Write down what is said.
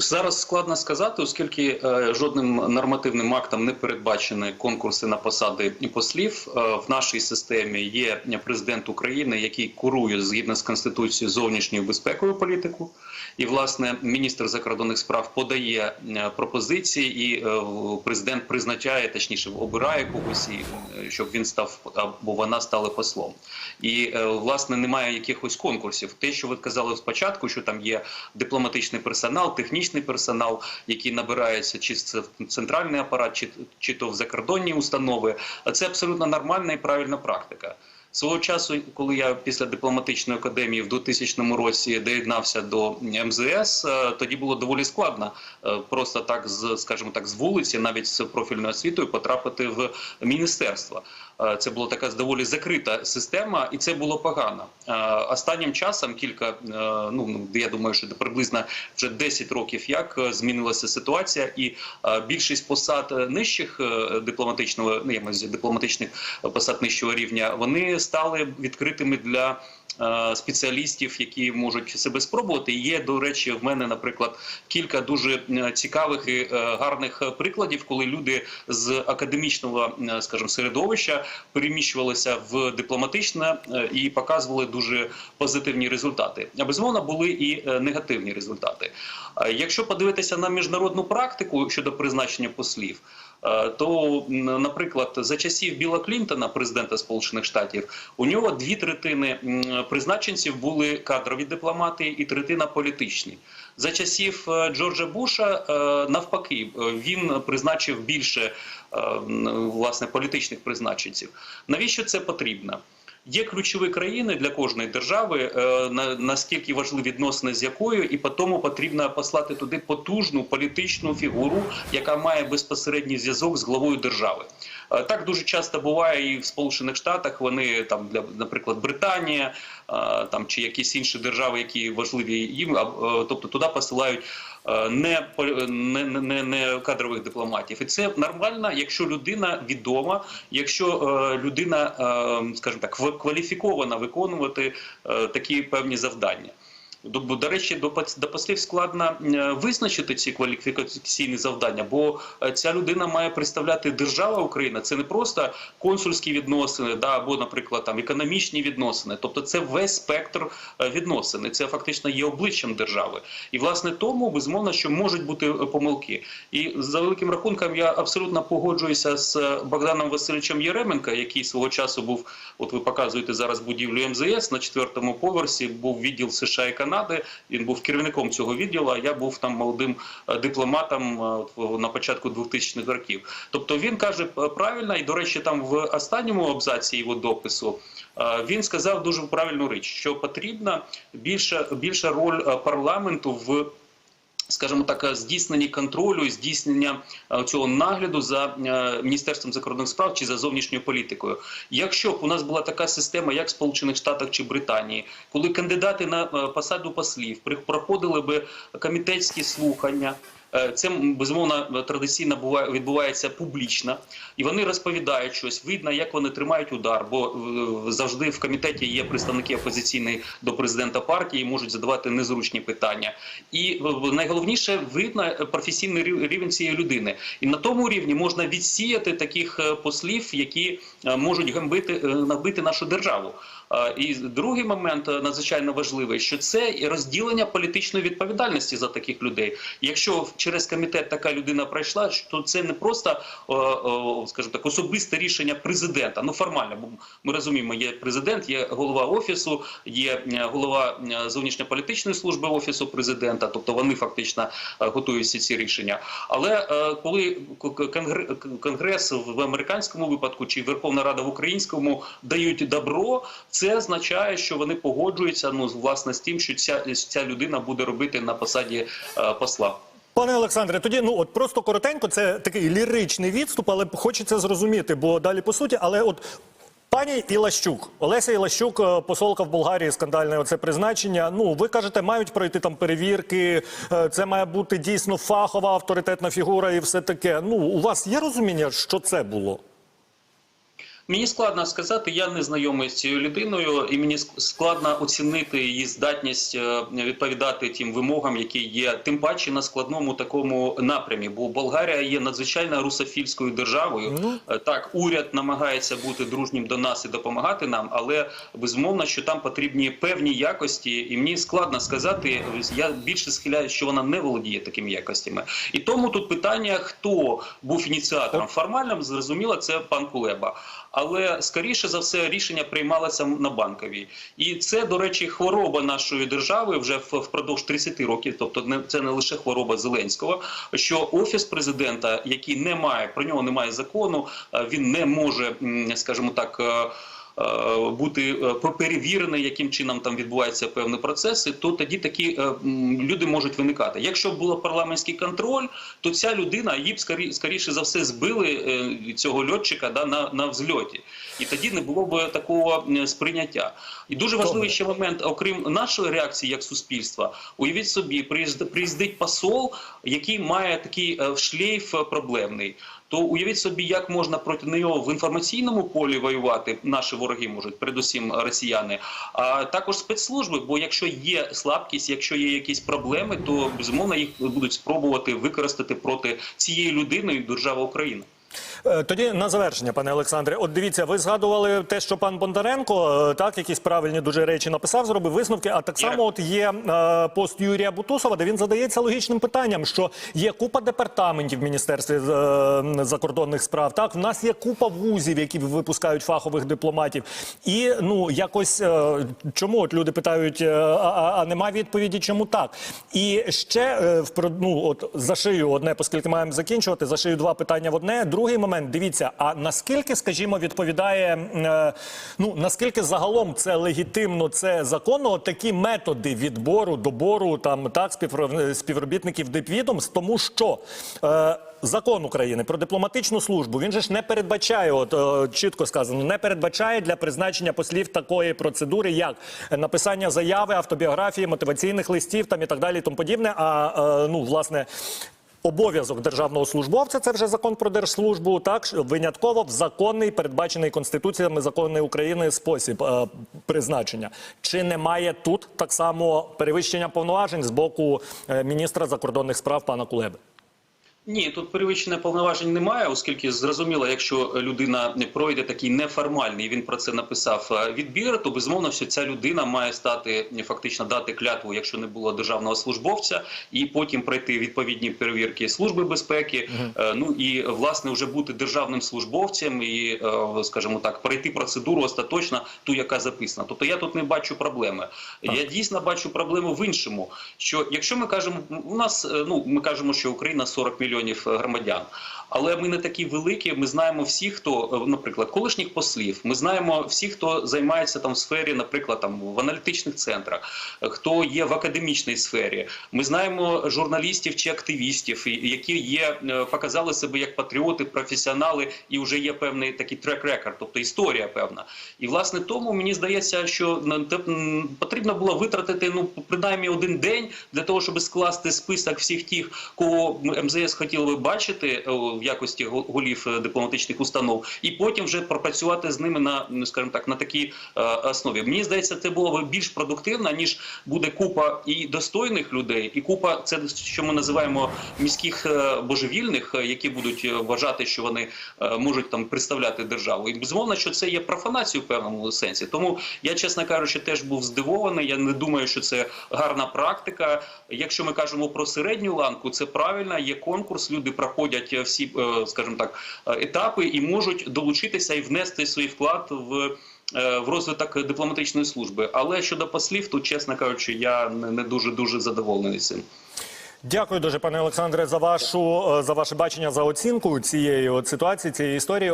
Зараз складно сказати, оскільки е, жодним нормативним актом не передбачені конкурси на посади послів. Е, в нашій системі є президент України, який курує згідно з конституцією зовнішньою безпекову політику, і власне міністр закордонних справ подає е, пропозиції, і е, президент призначає, точніше обирає когось, і, е, щоб він став або вона стали послом. І е, власне немає якихось конкурсів. Те, що ви казали спочатку, що там є дипломатичний персонал, технічний персонал, який набирається чи це в центральний апарат, чи, чи то в закордонні установи. Це абсолютно нормальна і правильна практика. Свого часу, коли я після дипломатичної академії в 2000 році доєднався до МЗС, е, тоді було доволі складно е, просто так з, скажімо так, з вулиці, навіть з профільною освітою, потрапити в міністерство. Е, Це була така доволі закрита система, і це було погано. Е, Останнім часом кілька, е, ну ну, я думаю, що приблизно вже 10 років, як змінилася ситуація, і більшість посад нижчих дипломатичного, ну я маю дипломатичних посад нижчого рівня, вони стали відкритими для. Е, Спеціалістів, які можуть себе спробувати, є до речі, в мене, наприклад, кілька дуже е, цікавих і е, гарних прикладів, коли люди з академічного, скажімо, середовища переміщувалися в дипломатичне і показували дуже позитивні результати. А безумовно були і негативні результати. Якщо подивитися на міжнародну практику щодо призначення послів. Е, То, наприклад, за часів Біла Клінтона, президента Сполучених Штатів, у нього дві третини призначенців були кадрові дипломати і третина політичні. За часів е, Джорджа Буша е, навпаки він призначив більше власне політичних призначенців. Навіщо це потрібно? Є ключові країни для кожної держави, е, на, наскільки важливі відносини з якою, і по тому потрібно послати туди потужну політичну фігуру, яка має безпосередній зв'язок з главою держави. Е, Так дуже часто буває і в Сполучених Штатах. Вони там для наприклад Британія е, там чи якісь інші держави, які важливі їм, тобто туди посилають не, полі- не, не, не кадрових дипломатів, і це нормально, якщо людина відома, якщо е, людина, е, скажімо так, ква- кваліфікована виконувати е, такі певні завдання. До, до речі, до, до послів складно е, визначити ці кваліфікаційні завдання, бо е, ця людина має представляти держава Україна. Це не просто консульські відносини, да, або, наприклад, там економічні відносини. Тобто, це весь спектр е, відносин. Це фактично є обличчям держави. І власне тому безумовно, що можуть бути помилки. І за великим рахунком я абсолютно погоджуюся з Богданом Васильовичем Єременко, який свого часу був. От ви показуєте зараз будівлю МЗС на четвертому поверсі. Був відділ США і Канади. Він був керівником цього відділу. а Я був там молодим е, дипломатом е, на початку 2000-х років. Тобто він каже е, правильно, і до речі, там в останньому абзаці його допису. Він сказав дуже правильну річ, що потрібна більша більша роль парламенту в скажімо так, здійснення контролю здійснення е, цього нагляду за е, міністерством закордонних справ чи за зовнішньою політикою. Якщо б у нас була така система, як в Сполучених Штатах чи Британії, коли кандидати на е, посаду послів проходили би комітетські слухання. Е, Це безумовно традиційно буває відбувається публічно, і вони розповідають щось. Видно, як вони тримають удар, бо е, завжди в комітеті є представники опозиційної до президента партії, можуть задавати незручні питання. І е, найголовніше видно професійний рівень цієї людини. І на тому рівні можна відсіяти таких послів, які можуть гамбити набити нашу державу. Е, І другий момент е, надзвичайно важливий, що це розділення політичної відповідальності за таких людей. Якщо через комітет така людина пройшла, то це не просто, о, скажімо так, особисте рішення президента. Ну формально, бо ми розуміємо, є президент, є голова офісу, є е, голова е, зовнішньополітичної служби офісу президента. Тобто вони фактично е, готують всі ці рішення. Але е, коли конгрес в американському випадку чи Верховна Рада в українському дають добро, це означає, що вони погоджуються ну власне з тим, що ця, ця людина буде робити на посаді е, посла. Пане Олександре, тоді ну от просто коротенько, це такий ліричний відступ, але хочеться зрозуміти, бо далі по суті, але от. Пані Ілащук, Олеся Ілащук, е, посолка в Болгарії, скандальне оце призначення. Ну, ви кажете, мають пройти там перевірки. е, Це має бути дійсно фахова авторитетна фігура і все таке. Ну, у вас є розуміння, що це було? Мені складно сказати, я не знайомий з цією людиною, і мені складно оцінити її здатність е, відповідати тим вимогам, які є, тим паче на складному такому напрямі. Бо Болгарія є надзвичайно русофільською державою. Ну. Е, Так, уряд намагається бути дружнім до нас і допомагати нам, але безумовно, що там потрібні певні якості, і мені складно сказати. Я більше схиляю, що вона не володіє такими якостями. І тому тут питання, хто був ініціатором формальним, зрозуміло, це пан Кулеба. Але скоріше за все рішення приймалося на банковій, і це, до речі, хвороба нашої держави вже впродовж 30 років. Тобто, це не лише хвороба Зеленського. Що офіс президента, який не має про нього немає закону, е, він не може, скажімо так. Е, Бути е, перевірений, яким чином там відбуваються певні процеси, то тоді такі е, люди можуть виникати. Якщо б було парламентський контроль, то ця людина її б скоріше за все збили цього льотчика да, на, на взльоті, і тоді не було б такого сприйняття. І дуже важливий ще момент, окрім нашої реакції як суспільства, уявіть собі, приїздить посол, який має такий шлейф проблемний. То уявіть собі, як можна проти нього в інформаційному полі воювати. Наші вороги можуть, передусім росіяни, а також спецслужби. Бо якщо є слабкість, якщо є якісь проблеми, то безумовно їх будуть спробувати використати проти цієї людини і держави Україна. Е, Тоді на завершення, пане Олександре. От дивіться, ви згадували те, що пан Бондаренко е, так якісь правильні дуже речі написав, зробив висновки. А так само, от є е, пост Юрія Бутусова, де він задається логічним питанням, що є купа департаментів в міністерстві е, закордонних справ. Так, в нас є купа вузів, які випускають фахових дипломатів. І ну якось е, чому от люди питають, е, а, а, нема відповіді, чому так? І ще е, ну, от зашию одне, оскільки маємо закінчувати, зашию два питання в одне. Другий момент, дивіться, а наскільки, скажімо, відповідає, е, ну наскільки загалом це легітимно, це законно, такі методи відбору, добору там так співро- співробітників дипвідомств, тому що. Е, Закон України про дипломатичну службу він же ж не передбачає, от е, чітко сказано, не передбачає для призначення послів такої процедури, як написання заяви, автобіографії, мотиваційних листів там і так далі, і тому подібне. А е, ну власне. Обов'язок державного службовця це вже закон про держслужбу. Так винятково в законний, передбачений конституціями закони України спосіб е, призначення. Чи немає тут так само перевищення повноважень з боку е, міністра закордонних справ пана Кулеби? Ні, тут перевищення повноважень немає, оскільки зрозуміло, якщо людина не пройде такий неформальний, він про це написав е, відбір, то безумовно, що ця людина має стати е, фактично дати клятву, якщо не було державного службовця, і потім пройти відповідні перевірки служби безпеки. е, Ну і власне вже бути державним службовцем і, скажімо так, пройти процедуру остаточно, ту, яка записана. Тобто я тут не бачу проблеми. Я дійсно бачу проблему в іншому. Що якщо ми кажемо, у нас ну ми кажемо, що Україна 40 мільйонів громадян. Але ми не такі великі. Ми знаємо всіх, хто, е, наприклад, колишніх послів. Ми знаємо всіх, хто займається там в сфері, наприклад, там в аналітичних центрах, е, хто є в академічній сфері. Ми знаємо журналістів чи активістів, які є е, показали себе як патріоти, професіонали, і вже є певний такий трек-рекорд, тобто історія певна. І власне тому мені здається, що потрібно було витратити ну принаймні один день для того, щоб скласти список всіх тих, кого МЗС хотіло би бачити е, в якості голів е, дипломатичних установ, і потім вже пропрацювати з ними на ну, скажімо так на такій е, основі. Мені здається, це було б більш продуктивно ніж буде купа і достойних людей, і купа це що ми називаємо міських божевільних, які будуть вважати, що вони можуть там представляти державу. І безумовно, що це є профанацією в певному сенсі. Тому я, чесно кажучи, теж був здивований. Я не думаю, що це гарна практика. Якщо ми кажемо про середню ланку, це правильно. Є конкурс, люди проходять е, всі, е, скажімо так, е, етапи і можуть долучитися і внести свій вклад в. В розвиток дипломатичної служби, але щодо послів, тут чесно кажучи, я не дуже дуже задоволений цим. Дякую дуже, пане Олександре, за вашу за ваше бачення за оцінку цієї от ситуації, цієї історії.